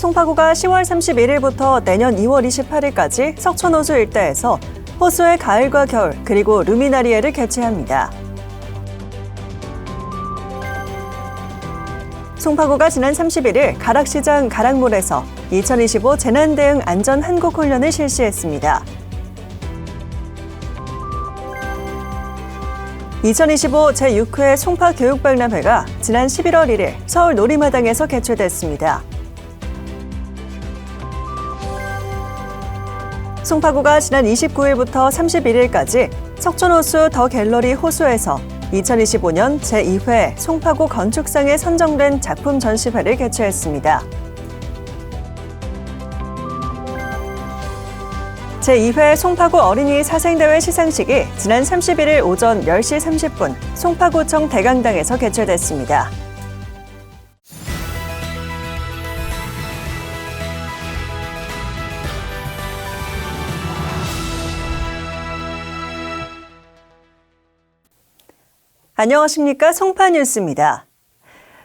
송파구가 10월 31일부터 내년 2월 28일까지 석촌호수 일대에서 호수의 가을과 겨울 그리고 루미나리에를 개최합니다. 송파구가 지난 31일 가락시장 가락몰에서 2025 재난대응 안전 한국 훈련을 실시했습니다. 2025 제6회 송파 교육박람회가 지난 11월 1일 서울 놀이마당에서 개최됐습니다. 송파구가 지난 29일부터 31일까지 석촌호수 더 갤러리 호수에서 2025년 제2회 송파구 건축상에 선정된 작품 전시회를 개최했습니다. 제2회 송파구 어린이 사생대회 시상식이 지난 31일 오전 10시 30분 송파구청 대강당에서 개최됐습니다. 안녕하십니까. 송파 뉴스입니다.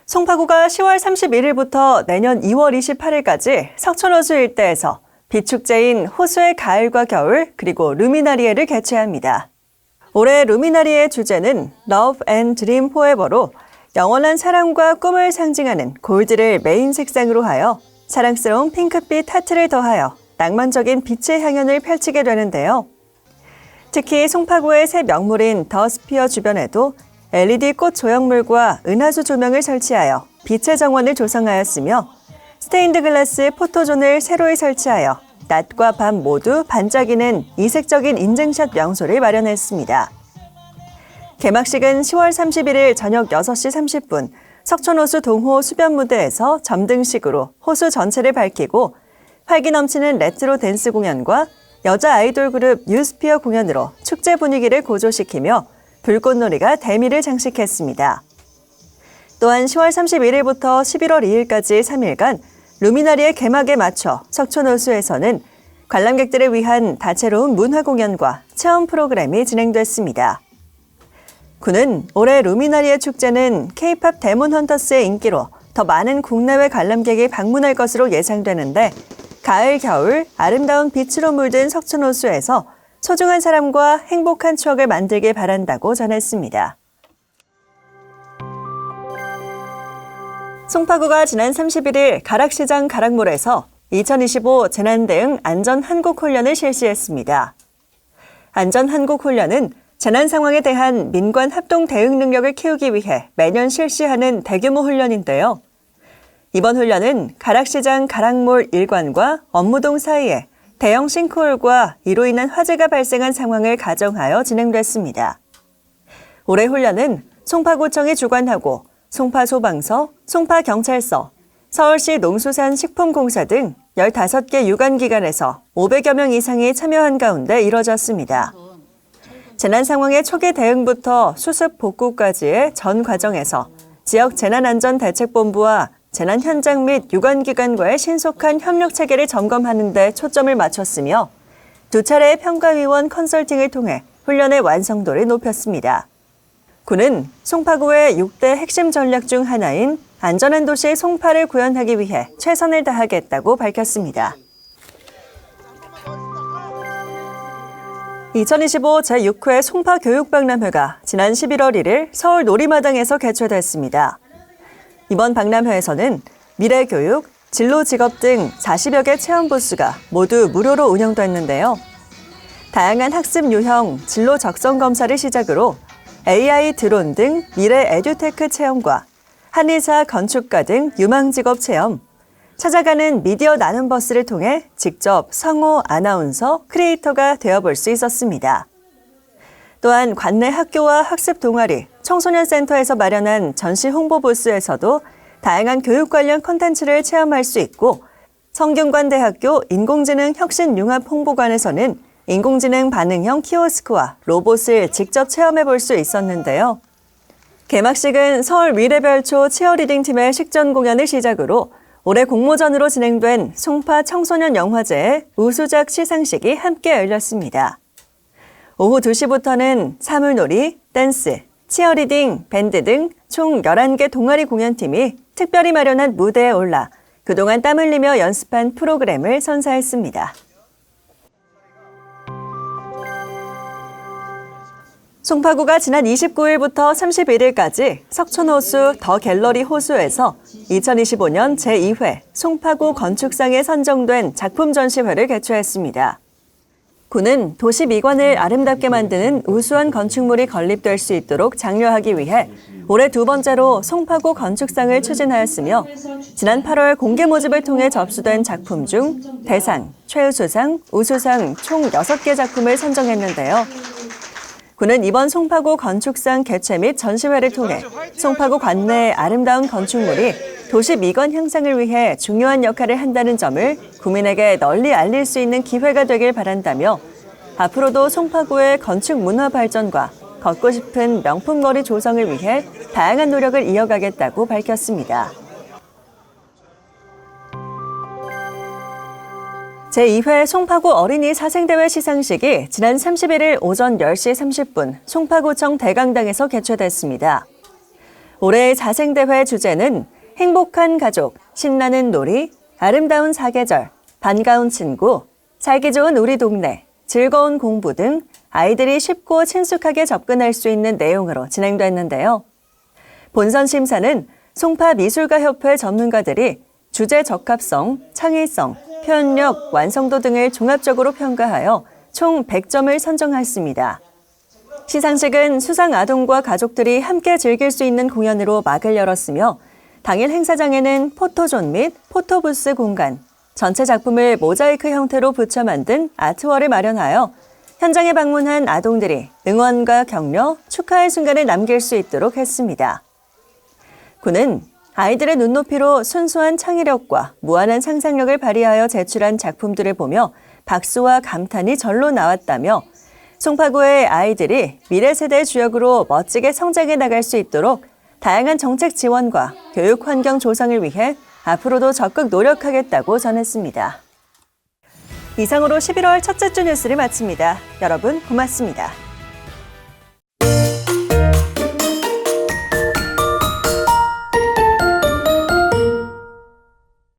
송파구가 10월 31일부터 내년 2월 28일까지 석촌호수 일대에서 비축제인 호수의 가을과 겨울 그리고 루미나리에를 개최합니다. 올해 루미나리의 주제는 Love and Dream Forever로 영원한 사랑과 꿈을 상징하는 골드를 메인 색상으로 하여 사랑스러운 핑크빛 하트를 더하여 낭만적인 빛의 향연을 펼치게 되는데요. 특히 송파구의 새 명물인 더 스피어 주변에도 LED 꽃 조형물과 은하수 조명을 설치하여 빛의 정원을 조성하였으며 스테인드 글라스 포토존을 새로이 설치하여 낮과 밤 모두 반짝이는 이색적인 인증샷 명소를 마련했습니다. 개막식은 10월 31일 저녁 6시 30분 석촌호수 동호 수변 무대에서 점등식으로 호수 전체를 밝히고 활기 넘치는 레트로 댄스 공연과 여자 아이돌 그룹 뉴스피어 공연으로 축제 분위기를 고조시키며 불꽃놀이가 대미를 장식했습니다. 또한 10월 31일부터 11월 2일까지 3일간 루미나리의 개막에 맞춰 석촌호수에서는 관람객들을 위한 다채로운 문화 공연과 체험 프로그램이 진행됐습니다. 군은 올해 루미나리의 축제는 K-팝 데몬 헌터스의 인기로 더 많은 국내외 관람객이 방문할 것으로 예상되는데 가을, 겨울 아름다운 빛으로 물든 석촌호수에서 소중한 사람과 행복한 추억을 만들길 바란다고 전했습니다. 송파구가 지난 31일 가락시장 가락몰에서 2025 재난 대응 안전 한국 훈련을 실시했습니다. 안전 한국 훈련은 재난 상황에 대한 민관 합동 대응 능력을 키우기 위해 매년 실시하는 대규모 훈련인데요. 이번 훈련은 가락시장 가락몰 일관과 업무동 사이에 대형 싱크홀과 이로 인한 화재가 발생한 상황을 가정하여 진행됐습니다. 올해 훈련은 송파구청이 주관하고 송파소방서, 송파경찰서, 서울시 농수산식품공사 등 15개 유관기관에서 500여 명 이상이 참여한 가운데 이뤄졌습니다. 재난 상황의 초기 대응부터 수습 복구까지의 전 과정에서 지역 재난안전대책본부와 재난 현장 및 유관기관과의 신속한 협력 체계를 점검하는 데 초점을 맞췄으며 두 차례의 평가위원 컨설팅을 통해 훈련의 완성도를 높였습니다. 군은 송파구의 6대 핵심 전략 중 하나인 안전한 도시 송파를 구현하기 위해 최선을 다하겠다고 밝혔습니다. 2025 제6회 송파 교육박람회가 지난 11월 1일 서울 놀이마당에서 개최됐습니다. 이번 박람회에서는 미래교육, 진로직업 등 40여 개 체험 부스가 모두 무료로 운영됐는데요. 다양한 학습 유형, 진로 적성 검사를 시작으로 AI 드론 등 미래 에듀테크 체험과 한의사, 건축가 등 유망 직업 체험, 찾아가는 미디어 나눔 버스를 통해 직접 성우, 아나운서, 크리에이터가 되어볼 수 있었습니다. 또한 관내 학교와 학습 동아리, 청소년 센터에서 마련한 전시 홍보 부스에서도 다양한 교육 관련 콘텐츠를 체험할 수 있고 성균관대학교 인공지능 혁신 융합 홍보관에서는 인공지능 반응형 키오스크와 로봇을 직접 체험해 볼 수 있었는데요. 개막식은 서울 미래별초 치어리딩 팀의 식전 공연을 시작으로 올해 공모전으로 진행된 송파 청소년 영화제의 우수작 시상식이 함께 열렸습니다. 오후 2시부터는 사물놀이, 댄스, 치어리딩, 밴드 등 총 11개 동아리 공연팀이 특별히 마련한 무대에 올라 그동안 땀 흘리며 연습한 프로그램을 선사했습니다. 송파구가 지난 29일부터 31일까지 석촌호수 더 갤러리 호수에서 2025년 제2회 송파구 건축상에 선정된 작품 전시회를 개최했습니다. 구는 도시 미관을 아름답게 만드는 우수한 건축물이 건립될 수 있도록 장려하기 위해 올해 두 번째로 송파구 건축상을 추진하였으며 지난 8월 공개 모집을 통해 접수된 작품 중 대상, 최우수상, 우수상 총 6개 작품을 선정했는데요. 구는 이번 송파구 건축상 개최 및 전시회를 통해 송파구 관내의 아름다운 건축물이 도시 미관 향상을 위해 중요한 역할을 한다는 점을 국민에게 널리 알릴 수 있는 기회가 되길 바란다며 앞으로도 송파구의 건축 문화 발전과 걷고 싶은 명품 거리 조성을 위해 다양한 노력을 이어가겠다고 밝혔습니다. 제2회 송파구 어린이 사생대회 시상식이 지난 31일 오전 10시 30분 송파구청 대강당에서 개최됐습니다. 올해의 사생대회 주제는 행복한 가족, 신나는 놀이, 아름다운 사계절, 반가운 친구, 살기 좋은 우리 동네, 즐거운 공부 등 아이들이 쉽고 친숙하게 접근할 수 있는 내용으로 진행됐는데요. 본선 심사는 송파 미술가협회 전문가들이 주제 적합성, 창의성, 표현력, 완성도 등을 종합적으로 평가하여 총 100점을 선정했습니다. 시상식은 수상 아동과 가족들이 함께 즐길 수 있는 공연으로 막을 열었으며 당일 행사장에는 포토존 및 포토부스 공간, 전체 작품을 모자이크 형태로 붙여 만든 아트월을 마련하여 현장에 방문한 아동들이 응원과 격려, 축하의 순간을 남길 수 있도록 했습니다. 군은 아이들의 눈높이로 순수한 창의력과 무한한 상상력을 발휘하여 제출한 작품들을 보며 박수와 감탄이 절로 나왔다며 송파구의 아이들이 미래 세대의 주역으로 멋지게 성장해 나갈 수 있도록 다양한 정책 지원과 교육 환경 조성을 위해 앞으로도 적극 노력하겠다고 전했습니다. 이상으로 11월 첫째 주 뉴스를 마칩니다. 여러분 고맙습니다.